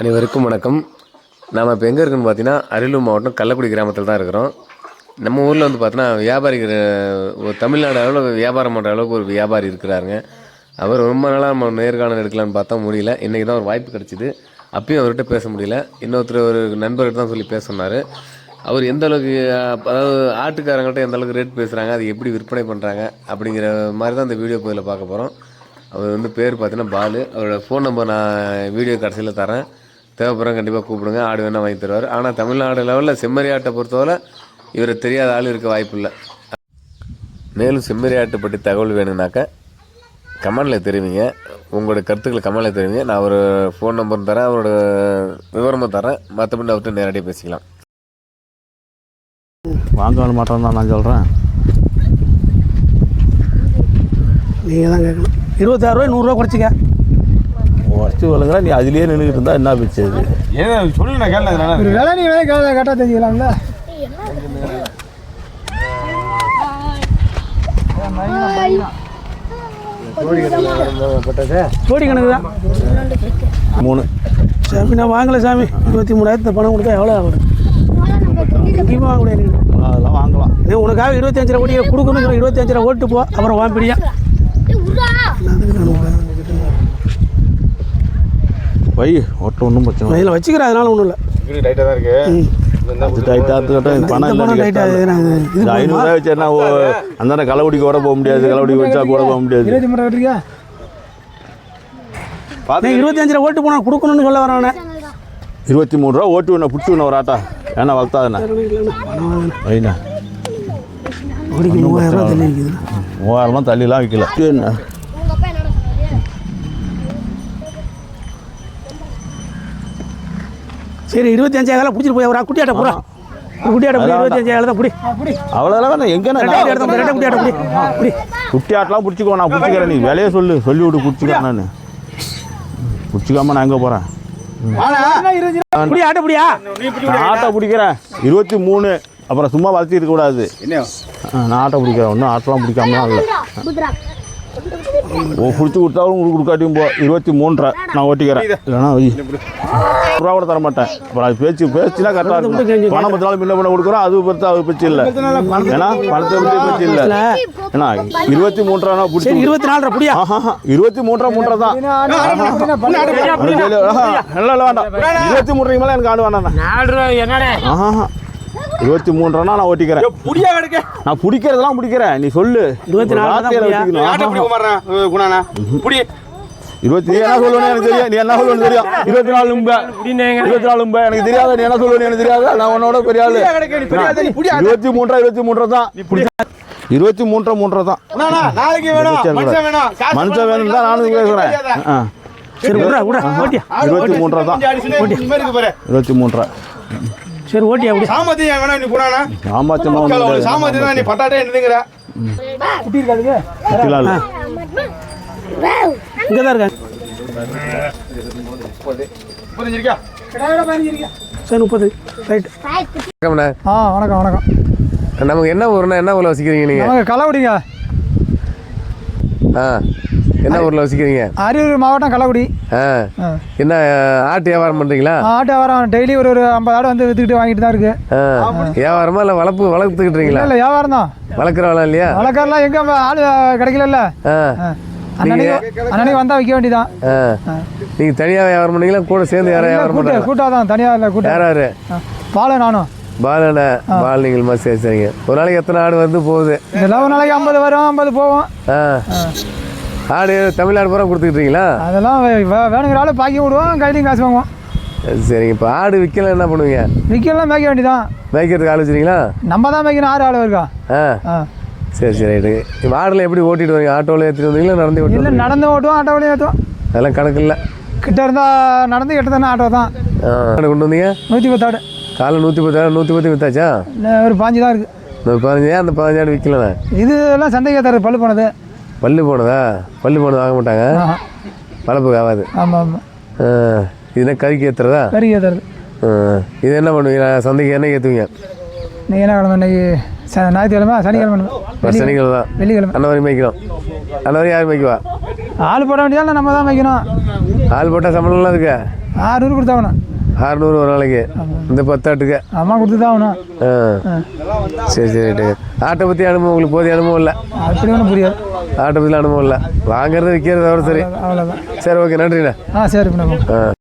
அனைவருக்கும் வணக்கம். நாம் இப்போ எங்கே இருக்குன்னு பார்த்தீங்கன்னா அரியலூர் மாவட்டம் கள்ளக்குடி கிராமத்தில் தான் இருக்கிறோம். நம்ம ஊரில் வந்து பார்த்தோன்னா வியாபாரிகள் ஒரு தமிழ்நாடு அளவில் வியாபாரம் பண்ணுற அளவுக்கு ஒரு வியாபாரி இருக்கிறாருங்க. அவர் ரொம்ப நாளாக நம்ம நேர்காணல் எடுக்கலான்னு பார்த்தா முடியல. இன்றைக்கி தான் ஒரு வாய்ப்பு கிடச்சிது. அப்பயும் அவர்கிட்ட பேச முடியல. இன்னொருத்தர் ஒரு நண்பர்கிட்ட தான் சொல்லி பேச சொன்னார் அவர் எந்த அளவுக்கு அதாவது ஆட்டுக்காரங்கள்ட்ட எந்த அளவுக்கு ரேட் பேசுகிறாங்க அது எப்படி விற்பனை பண்ணுறாங்க அப்படிங்கிற மாதிரி தான் இந்த வீடியோ பதில் பார்க்க போகிறோம் அவர் வந்து பேர் பார்த்தீங்கன்னா பாலு. அவரோட ஃபோன் நம்பர் நான் வீடியோ கடைசியில் தரேன் தேவைப்படுறோம் கண்டிப்பாக கூப்பிடுங்க. ஆடு வேணால் வாங்கி தருவார். ஆனால் தமிழ்நாடு லெவலில் செம்மறி ஆட்டை பொறுத்தவரை இவரை தெரியாத ஆள் இருக்க வாய்ப்பு இல்லை மேலும் செம்மறி ஆட்டை பற்றி தகவல் வேணும்னாக்கா கமெண்டில் தெரிவிங்க. உங்களோட கருத்துக்களை கமெண்டில் தெரிவிங்க. நான் ஒரு ஃபோன் நம்பர் தரேன். அவரோட விவரமும் தரேன். மற்றபடி அவர்கிட்ட நேரடியாக பேசிக்கலாம். வாங்க மாட்டோம் தான் நான் சொல்கிறேன் நீங்கள் தான் கேட்கணும். இருபத்தாறுரூவா நூறுரூவா குறைச்சிக்க. ஃபஸ்ட்டு விழுங்குற நீ அதுலேயே நின்றுட்டு இருந்தா என்ன பிச்சு அது ஏன் சொல்லு நான் கேள்வி ஒரு வேலை நீ வேலை கேட்டா கேட்டால் தெரிஞ்சுக்கலாம்ல? கோடி கணக்கு தான். மூணு. சாமி நான் வாங்கலை சாமி. இருபத்தி மூணாயிரத்து பணம் கொடுத்தா எவ்வளோ ஆகும்? எங்கேயுமே வாங்க முடியாது. அதெல்லாம் வாங்கலாம். நீ உனக்காக இருபத்தஞ்சு ரூபா கோடி கொடுக்கணும் சொல்லி இருபத்தஞ்சு ரூபா ஓட்டு போ. அப்புறம் வாம்பிடியா வை ஒட்ட ஒன்றும் பிரச்சனை இல்லை. இதில் வச்சுக்கிறேன் அதனால ஒன்றும் இல்லை. டைட்டாக தான் இருக்கு. ஐநூறுரூவா வச்சு என்ன அந்த கள்ளக்குடிக்கு கூட போக முடியாது கள்ளக்குடி வச்சா கூட போக முடியாது. இருபத்தஞ்சு ரூபா ஓட்டு போனால் கொடுக்கணும்னு சொல்ல வரவனே இருபத்தி மூணு ரூபா ஓட்டு வேணும் புட்டு வேணும் ஒரு ஆட்டா ஏன்னா வளர்த்தாதுண்ணே இருக்குது மூவாயிரம்லாம் தள்ளிலாம் விற்கல சரி இருபத்தஞ்சாயிரம் பிடிச்சிட்டு போய் ஒரு குட்டியாட்ட ஒரு குட்டியாட்ட போய் இருபத்தஞ்சாயிரம் தான் பிடி. அவ்வளோதான் வேணாம் எங்கே ரெண்டை குட்டியாட்ட பிடி பிடி. குட்டி ஆட்டெலாம் பிடிச்சிக்கோ நான் பிடிச்சிக்கிறேன். நீ விலையை சொல்லு சொல்லி விட்டு பிடிச்சிக்கிறேன் நான். பிடிச்சிக்காம நான் எங்கே போகிறேன் ஆட்ட முடியா நான் ஆட்டை பிடிக்கிறேன். இருபத்தி மூணு. அப்புறம் சும்மா வளர்த்தி இருக்கக்கூடாது நான் ஆட்டை பிடிக்கிறேன். ஒன்றும் ஆட்டெலாம் பிடிக்காமலாம் இல்லை. ஓ பிடிச்சி கொடுத்தாலும் உங்களுக்கு கொடுக்காட்டியும் போ. இருபத்தி மூன்றரை. நான் ஓட்டிக்கிறேன். இல்லைன்னா ரூபா கூட தர மாட்டேன் அப்புறம் அது பேச்சு பேச்சுனா கரெக்டாக இருக்கும். பணம் பத்து நாள் முன்ன பண்ண கொடுக்குறோம் அது பொறுத்து அது பேச்சு இல்லை. ஏன்னா பணத்தை பற்றி பேச்சு இல்லை. ஏன்னா இருபத்தி மூன்றரை சரி பிடிச்சி இருபத்தி நாலு புடியா? ஆஹா இருபத்தி மூன்றரை மூன்றரை தான். இல்ல, இல்ல, வேண்டாம். இருபத்தி மூன்றரைக்கு மேலே எனக்கு ஆடு வேண்டாம் ஆஹா இருபத்தி மூன்றரைனா நான் ஓட்டிக்கிறேன். நான் பிடிக்கிறதெல்லாம் பிடிக்கிறேன். நீ சொல்லு. இருபத்தி நாலு இருபத்தி நீ என்ன சொல்லுவேன்னு எனக்கு தெரியும் நீ என்ன சொல்லுவேன்னு தெரியும் இருபத்தி நாலு உம்ப. இருபத்தி நாலு உம்ப. எனக்கு தெரியாத நீ என்ன சொல்லுவேன்னு எனக்கு தெரியாது? நான் உன்னோட பெரிய ஆளு. இருபத்தி மூன்றரை இருபத்தி மூன்றரை தான். இருபத்தி மூன்றரை மூன்றரை தான் மனுஷன் வேணும். தான் நானும் பேசுறேன் ஆ. சரி விட்றா விட்றா. ஓட்டியா? இருபத்தி மூன்றரை தான். இருபத்தி மூன்றரை சரி ஓட்டியா அப்படி சாமர்த்தியம் வேணாம் நீ உனக்கு சாமர்த்தியம் தான் நீ பட்டாட்டே இருந்துங்கிற குட்டி இருக்காதுங்க இங்கே தான் இருக்காங்க சரி முப்பது. ரைட் வணக்கம்ண்ணே. ஆ வணக்கம் வணக்கம். நமக்கு என்ன ஊர்னா என்ன ஊரில் வசிக்கிறீங்க நீங்கள் நமக்கு கள்ளக்குடிங்க. ஆ. என்ன ஊரில் வசிக்கிறீங்க? அரியலூர் மாவட்டம் கள்ளக்குடி. ஆ. என்ன ஆட்டு வியாபாரம் பண்ணுறீங்களா ஆட்டு வியாபாரம். டெய்லி ஒரு ஒரு ஐம்பது ஆடு வந்து விற்றுக்கிட்டு வாங்கிட்டு தான் இருக்கு. ஆ. வியாபாரமா இல்லை வளர்ப்பு வளர்த்துக்கிட்டுறீங்களா இல்லை வியாபாரம் தான். வளர்க்குற வளம் இல்லையா? வழக்கெல்லாம் எங்கே ஆள் கிடைக்கல அன்னன்னைக்கு வந்தால் விற்க வேண்டியதான் ஆ. நீங்கள் தனியாக வியாபாரம் பண்ணீங்களா? கூட சேர்ந்து யாரும் வியாபாரம் கூட்ட பண்ணுறாங்க கூட்டாக தான் தனியாக இல்லை கூட்டம் யார் யார் பாலை நானும். பாலண்ண பால் நீங்களுமா சரி சரிங்க. ஒரு நாளைக்கு எத்தனை ஆடு வந்து போகுது? இதெல்லாம் ஒரு நாளைக்கு ஐம்பது வரும் ஐம்பது போவோம் ஆடு தமிழ்நாடு பூரா கொடுத்துக்கிட்டீங்களா? அதெல்லாம் வேணுங்கிற ஆள் பாக்கி விடுவோம் கையிலையும் காசு வாங்குவோம். சரிங்க. இப்போ ஆடு விற்கல என்ன பண்ணுவீங்க? விற்கலாம் மேய்க்க வேண்டியதான் மேய்க்கிறதுக்கு ஆள் வச்சுருங்களா நம்ம தான் மேய்க்கணும் ஆறு ஆள் இருக்கா ஆ. சரி சரி ரைட்டு. ஆடில் எப்படி ஓட்டிட்டு வரீங்க ஆட்டோவில் ஏற்றிட்டு வந்தீங்களா? நடந்து ஓட்டி இல்லை நடந்து ஓட்டுவோம் ஆட்டோவிலையும் ஏற்றுவோம் அதெல்லாம் கணக்கு இல்லை. கிட்ட இருந்தால் நடந்து கிட்ட தானே ஆட்டோ தான். கொண்டு வந்தீங்க? நூற்றி பத்தாடு காலை நூற்றி பத்து நூற்றி பத்து வித்தாச்சா ஒரு பாஞ்சு தான் இருக்குது இந்த பதினஞ்சு அந்த பதினஞ்சு ஆடு விற்கலண்ணே இது எல்லாம் சந்தைக்கு தரது பல்லு போனது. பல்லு போனதா? பல்லு போனது வாங்க மாட்டாங்க? வளர்ப்புக்கு ஆகாது. ஆமாம் ஆமாம் ஆ, இது என்ன கறிக்கு ஏற்றுறதா கறி தருது இது என்ன பண்ணுவீங்க? சந்தைக்கு என்ன ஏற்றுவீங்க நீங்கள் என்ன கிழமை இன்னைக்கு ஞாயிற்றுக்கிழமை சனிக்கிழமை. சனிக்கிழமை. தான் வெள்ளிக்கிழமை. மேய்க்கணும் அண்ணன் வரையும் யார் மேய்க்குவா? ஆள் போட வேண்டியதால் நம்ம தான் வைக்கணும் ஆள் போட்டால் சம்பளம்லாம் இருக்கு ஆறுநூறு கொடுத்தாகணும் அறுநூறு ஒரு நாளைக்கு. இந்த பத்தாட்டுக்கு. அம்மா கொடுத்து தான் ஆகணும். சரி சரி ரைட்டு ஆட்டை பற்றி அனுபவம் உங்களுக்கு போதிய அனுபவம் இல்லை? அப்படி ஒன்றும் புரியாது. ஆட்டை பற்றியில் அனுபவம் இல்லை. வாங்குறது விற்கிறது தவிர சரி அவ்வளோதான் சரி ஓகே. நன்றிண்ணா. ஆ சரி ஆ.